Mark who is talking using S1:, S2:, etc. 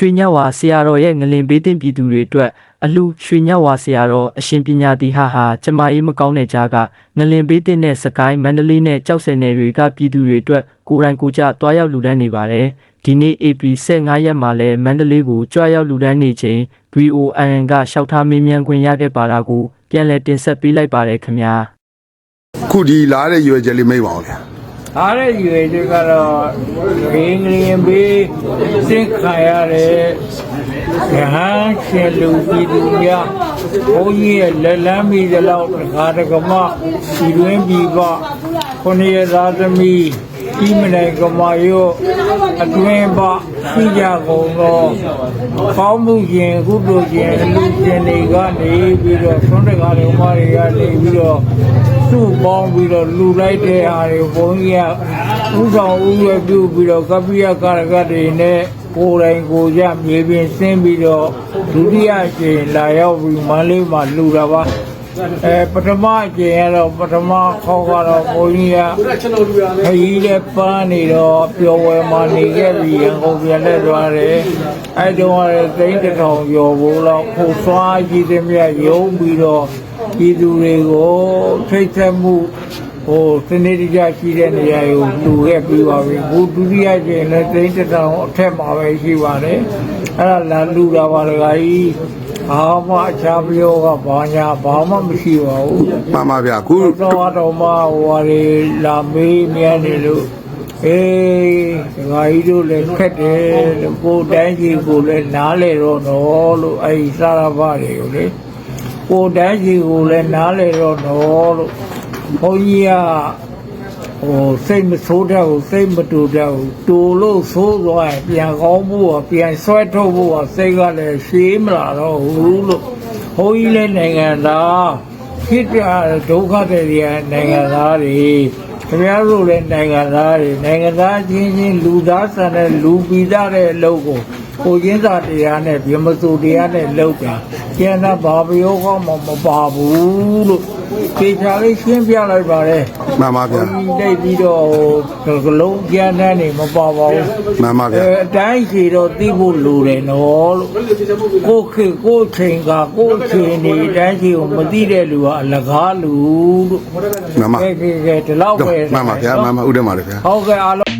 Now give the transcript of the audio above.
S1: ရွှေညက်ဝါဆရာတော်ရဲ့ငလင်ပေးတင်ပြည်သူတွေအတွက်အလှရွှေညက်ဝါဆရာတော်အရှင်ပညာတိဟဟာကျမအေးမကောင်းတဲ့ကြားကငလင်ပေးတင်တဲ့စကိုင်းမန္တလေးနဲ့ကြောက်စင်နယ်တွေကပြည်သူတွေအတွက်ကိုယ်တိုင်ကိုယ်ကျတွားရောက်လူဒန်းနေပါတယ်ဒီနေ့ AP 15ရက်မှာလဲမန္တလေးကိုကြွားရောက်လူဒန်းနေချိန် VON ကရှောက်ထားမင်းမြန်ခွင့်ရခဲ့ပါတာကိုပြန်လည်တင်ဆက်ပေးလိုက်ပါတယ်ခင်ဗျာ
S2: ခုဒီလားတဲ့ရွယ်ချက်လေးမိတ်ပါအောင်ဗျာ
S3: အားတဲ့ရွယ်တွေကတော့ဂရင်းဂရင်းဘေးစင့်ခါရတဲ့ရဟန်းရှင်လူပြည်သူများဘုန်းကြီးရဲ့လက်လန်းမိသလောက်တခါတကမဒီတွင်ပြီးပခုနှစ်ရသားသမီးဤမနိုင်ကမာယောအတွင်ပရှိကြကုန်သောကောင်းမှုရှင်ကုသိုလ်ရှင်အလူရှင်တွေကနေပြီးတော့သွန်တကာတော်မတွေကနေပြီးတော့ သူ့ပေါင်းပြီးတော့လူလိုက်တဲ့ဟာတွေဘုန်းကြီးကဥဆောင်ဥရပြုပြီးတော့ကပ္ပိယကာရကတွေနဲ့ကိုယ်တိုင်ကိုယ်ကြမြေပြင်ဆင်းပြီးတော့ဒုတိယအကြိမ်လာရောက်ပြီးမန္တလေးမှာလူတာပါအဲပထမအကြိမ်ကတော့ပထမခေါက်ကတော့ဘုန်းကြီးကခရီးနဲ့ပန်းနေတော့ပျော်ဝယ်မှနေခဲ့ပြီးရန်ကုန်ပြန်လက်သွားတယ်အဲတုန်းကလည်းသိန်းတစ်ထောင်ကျော်ဘိုးလောက်ဖို့ဆွားကြီးတဲ့မြတ်ယုံပြီးတော့ ပြည်သူတွေကိုထိတ်ဆက်မှုဟိုစနစ်တကျရှိတဲ့နေရာကိုလူခဲ့ပြီးပါပြီဘုဒုတိယကျရင်လည်းတိတ်တတောင်အထက်မှာပဲရှိပါတယ်အဲ့ဒါလာလူတာပါလေကြီးဘာမှအခြားပြောကဘာညာဘာမှမရှိပါဘူး
S2: မှန်ပါဗျာခု
S3: တော့တော့မှဟိုဟာတွေလာမေးမြန်းနေလို့အေးဒကာကြီးတို့လည်းခက်တယ်လို့ကိုယ်တိုင်းကြီးကိုလည်းနားလေတော့တော့လို့အဲ့ဒီစာရဖတွေကိုလေ ကိုယ်တန်းကြီးကိုလည်းနားလေတော့တော့လို့ဘုန်းကြီးကဟိုစိတ်မဆိုးတဲ့ကိုစိတ်မတူတဲ့ကိုတူလို့ဆိုးသွားရင်ပြန်ကောင်းဖို့ကပြန်ဆွဲထုတ်ဖို့ကစိတ်ကလည်းရှည်မလာတော့ဘူးလို့ဘုန်းကြီးလည်းနိုင်ငံသားဖြစ်ကြဒုက္ခတွေရနိုင်ငံသားတွေခင်ဗျားတို့လည်းနိုင်ငံသားတွေနိုင်ငံသားချင်းချင်းလူသားဆန်တဲ့လူပြီးသားတဲ့အလုပ်ကို ကိုချင်းစာတရားနဲ့ဗြဟ္မစုတရားနဲ့လုပ်တာကျန်တာဘာပြောကောင်းမှမပါဘူးလို့ပေချာလေးရှင်းပြလိုက်ပါတယ်
S2: မှန်ပါဗျာ
S3: ဒီတိတ်ပြီးတော့ကလုံးကျန်တဲ့နေမပါပါဘူး
S2: မှန်ပါဗျာ
S3: အဲအတိုင်းရှိတော့သိဖို့လိုတယ်နော်လို့ကိုခေကိုချိန်ကကိုချိန်နေအတိုင်းရှိကိုမသိတဲ့လူကအလကားလူလို့
S2: မှန်ပါ
S3: ကဲကဲကဲဒီလောက်ပဲ
S2: မှန်ပါဗျာမှန်ပါဥဒ္ဓမာလေဗျာ
S3: ဟုတ်ကဲ့အားလုံး